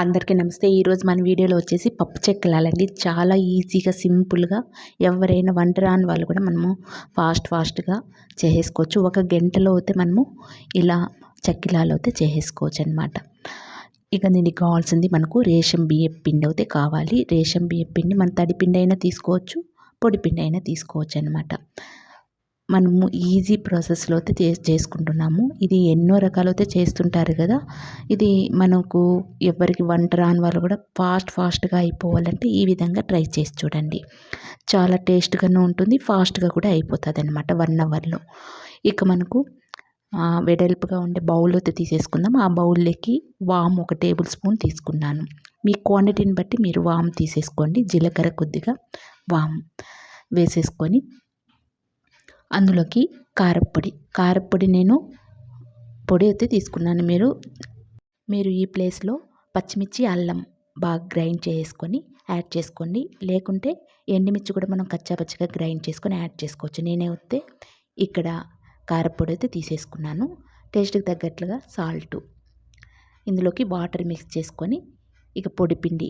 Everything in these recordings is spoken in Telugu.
అందరికీ నమస్తే. ఈరోజు మన వీడియోలో వచ్చేసి పప్పు చెక్కలాలండి. చాలా ఈజీగా సింపుల్గా ఎవరైనా వంట రాని వాళ్ళు కూడా మనము ఫాస్ట్ ఫాస్ట్గా చేసేసుకోవచ్చు. ఒక గంటలో అయితే మనము ఇలా చెక్కిలాలు అయితే చేసేసుకోవచ్చు అనమాట ఇక దీనికి కావాల్సింది మనకు రేషన్ బియ్యం పిండి అయితే కావాలి. రేషన్ బియ్యం పిండి మన తడి పిండి అయినా తీసుకోవచ్చు పొడి పిండి అయినా తీసుకోవచ్చు అనమాట మనము ఈజీ ప్రాసెస్లో అయితే చేసుకుంటున్నాము. ఇది ఎన్నో రకాలు అయితే చేస్తుంటారు కదా. ఇది మనకు ఎవరికి వంట రాని వాళ్ళు కూడా ఫాస్ట్ ఫాస్ట్గా అయిపోవాలంటే ఈ విధంగా ట్రై చేసి చూడండి. చాలా టేస్ట్గానే ఉంటుంది ఫాస్ట్గా కూడా అయిపోతుంది అనమాట వన్ అవర్లో ఇక మనకు వెడల్పుగా ఉండే బౌల్ అయితే తీసేసుకుందాం. ఆ బౌల్లోకి వామ్ ఒక టేబుల్ స్పూన్ తీసుకున్నాను. మీ క్వాంటిటీని బట్టి మీరు వామ్ తీసేసుకోండి. జీలకర్ర కొద్దిగా వామ్ వేసేసుకొని అందులోకి కారప్పొడి కారప్పొడి నేను పొడి అయితే తీసుకున్నాను. మీరు మీరు ఈ ప్లేస్లో పచ్చిమిర్చి అల్లం బాగా గ్రైండ్ చేసుకొని యాడ్ చేసుకోండి. లేకుంటే ఎండుమిర్చి కూడా మనం కచ్చాపచ్చిగా గ్రైండ్ చేసుకొని యాడ్ చేసుకోవచ్చు. నేనే వస్తే ఇక్కడ కారపొడి అయితే తీసేసుకున్నాను. టేస్ట్కి తగ్గట్లుగా సాల్ట్ ఇందులోకి వాటర్ మిక్స్ చేసుకొని ఇక పొడిపిండి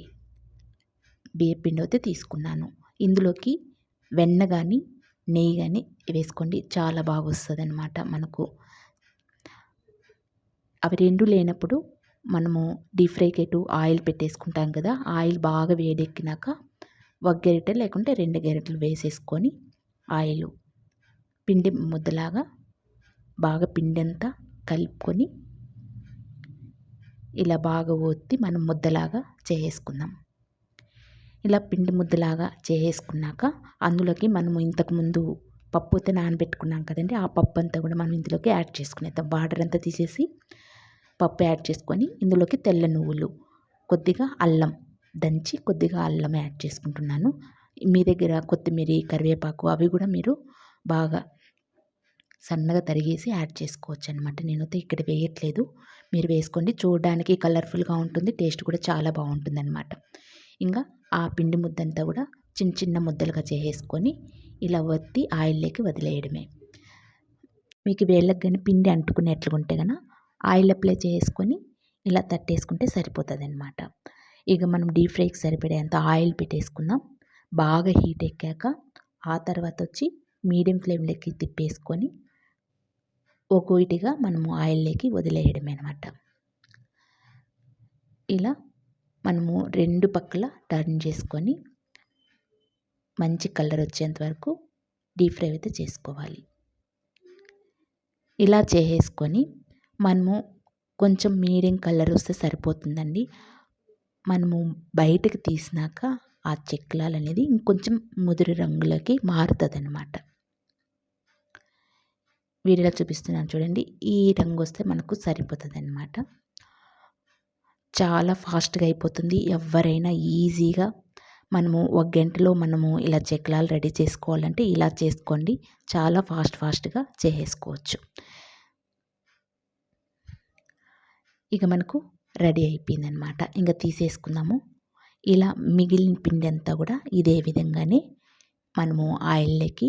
బియ్యపిండి అయితే తీసుకున్నాను. ఇందులోకి వెన్న కానీ నెయ్యి కానీ వేసుకోండి. చాలా బాగా వస్తుంది అనమాట మనకు. అవి రెండు లేనప్పుడు మనము డీప్ ఫ్రైకి ఎటు ఆయిల్ పెట్టేసుకుంటాం కదా ఆయిల్ బాగా వేడెక్కినాక ఒక గెరిట లేకుంటే రెండు గరిటెలు వేసేసుకొని ఆయిల్ పిండి ముద్దలాగా బాగా పిండి అంతా కలుపుకొని ఇలా బాగా ఒత్తి మనం ముద్దలాగా చేసుకుందాం. ఇలా పిండి ముద్దలాగా చేసేసుకున్నాక అందులోకి మనము ఇంతకుముందు పప్పు అయితే నానబెట్టుకున్నాం కదండి. ఆ పప్పు అంతా కూడా మనం ఇందులోకి యాడ్ చేసుకునేద్దాం. వాటర్ అంతా తీసేసి పప్పు యాడ్ చేసుకొని ఇందులోకి తెల్ల నువ్వులు కొద్దిగా అల్లం దంచి కొద్దిగా అల్లం యాడ్ చేసుకుంటున్నాను. మీ దగ్గర కొత్తిమీర కరివేపాకు అవి కూడా మీరు బాగా సన్నగా తరిగేసి యాడ్ చేసుకోవచ్చు అనమాట నేనైతే ఇక్కడ వేయట్లేదు. మీరు వేసుకోండి. చూడడానికి కలర్ఫుల్గా ఉంటుంది. టేస్ట్ కూడా చాలా బాగుంటుంది అనమాట ఇంకా ఆ పిండి ముద్దంతా కూడా చిన్న చిన్న ముద్దలుగా చేసేసుకొని ఇలా వత్తి ఆయిల్లోకి వదిలేయడమే. మీకు వేళ్ళకి కానీ పిండి అంటుకునేట్లుగా ఉంటే కనుక ఆయిల్ అప్లై చేసుకొని ఇలా తట్టేసుకుంటే సరిపోతుంది అనమాట ఇక మనం డీప్ ఫ్రైకి సరిపడేంత ఆయిల్ పెట్టేసుకుందాం. బాగా హీట్ ఎక్కాక ఆ తర్వాత వచ్చి మీడియం ఫ్లేమ్లోకి తిప్పేసుకొని ఒక్కొక్కటిగా మనము ఆయిల్లోకి వదిలేయడమే అనమాట ఇలా మనము రెండు పక్కల టర్న్ చేసుకొని మంచి కలర్ వచ్చేంత వరకు డీప్ ఫ్రై అయితే చేసుకోవాలి. ఇలా చేసేసుకొని మనము కొంచెం మీడియం కలర్ వస్తే సరిపోతుందండి. మనము బయటకు తీసినాక ఆ చెక్లాలు అనేది ఇంకొంచెం ముదురు రంగులోకి మారుతుంది అనమాట వీడియోలో చూపిస్తున్నాను చూడండి ఈ రంగు వస్తే మనకు సరిపోతుంది అనమాట చాలా ఫాస్ట్గా అయిపోతుంది. ఎవరైనా ఈజీగా మనము ఒక గంటలో మనము ఇలా చెక్లాలు రెడీ చేసుకోవాలంటే ఇలా చేసుకోండి. చాలా ఫాస్ట్ ఫాస్ట్గా చేసేసుకోవచ్చు. ఇక మనకు రెడీ అయిపోయిందనమాట ఇంకా తీసేసుకుందాము. ఇలా మిగిలిన పిండి అంతా కూడా ఇదే విధంగానే మనము ఆయిల్లోకి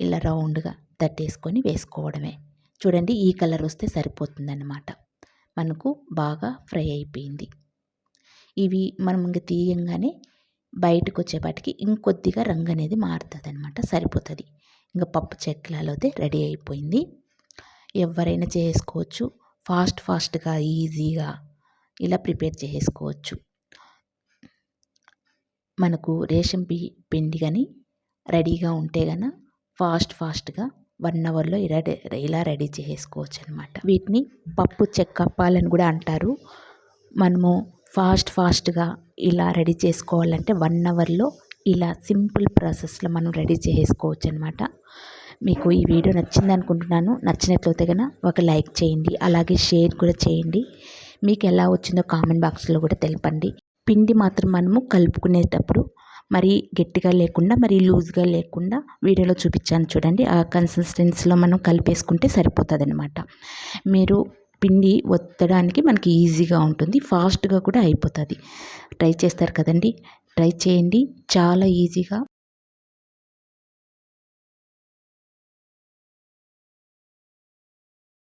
ఇలా రౌండ్గా తట్టేసుకొని వేసుకోవడమే. చూడండి ఈ కలర్ వస్తే సరిపోతుందన్నమాట. మనకు బాగా ఫ్రై అయిపోయింది. ఇవి మనం ఇంక తీయంగానే బయటకు వచ్చేపాటికి ఇంకొద్దిగా రంగు అనేది మారుతుంది అనమాట సరిపోతుంది. ఇంకా పప్పు చెక్కలలోదే రెడీ అయిపోయింది. ఎవరైనా చేసుకోవచ్చు ఫాస్ట్ ఫాస్ట్గా ఈజీగా ఇలా ప్రిపేర్ చేసుకోవచ్చు. మనకు రేషన్ పి పిండి కానీ రెడీగా ఉంటే కనుక ఫాస్ట్ ఫాస్ట్గా వన్ అవర్లో ఇలా ఇలా రెడీ చేసుకోవచ్చు అనమాట వీటిని పప్పు చెక్కప్పాలని కూడా అంటారు. మనము ఫాస్ట్ ఫాస్ట్గా ఇలా రెడీ చేసుకోవాలంటే వన్ అవర్లో ఇలా సింపుల్ ప్రాసెస్లో మనం రెడీ చేసుకోవచ్చు అనమాట మీకు ఈ వీడియో నచ్చింది అనుకుంటున్నాను. నచ్చినట్లయితే కనుక ఒక లైక్ చేయండి. అలాగే షేర్ కూడా చేయండి. మీకు ఎలా వచ్చిందో కామెంట్ బాక్స్లో కూడా తెలపండి. పిండి మాత్రం మనము కలుపుకునేటప్పుడు మరి గట్టిగా లేకుండా మరి లూజ్గా లేకుండా వీడియోలో చూపించాను చూడండి. ఆ కన్సిస్టెన్సీలో మనం కలిపేసుకుంటే సరిపోతుంది అనమాట మీరు పిండి ఒత్తడానికి మనకి ఈజీగా ఉంటుంది. ఫాస్ట్గా కూడా అయిపోతుంది. ట్రై చేస్తారు కదండి. ట్రై చేయండి. చాలా ఈజీగా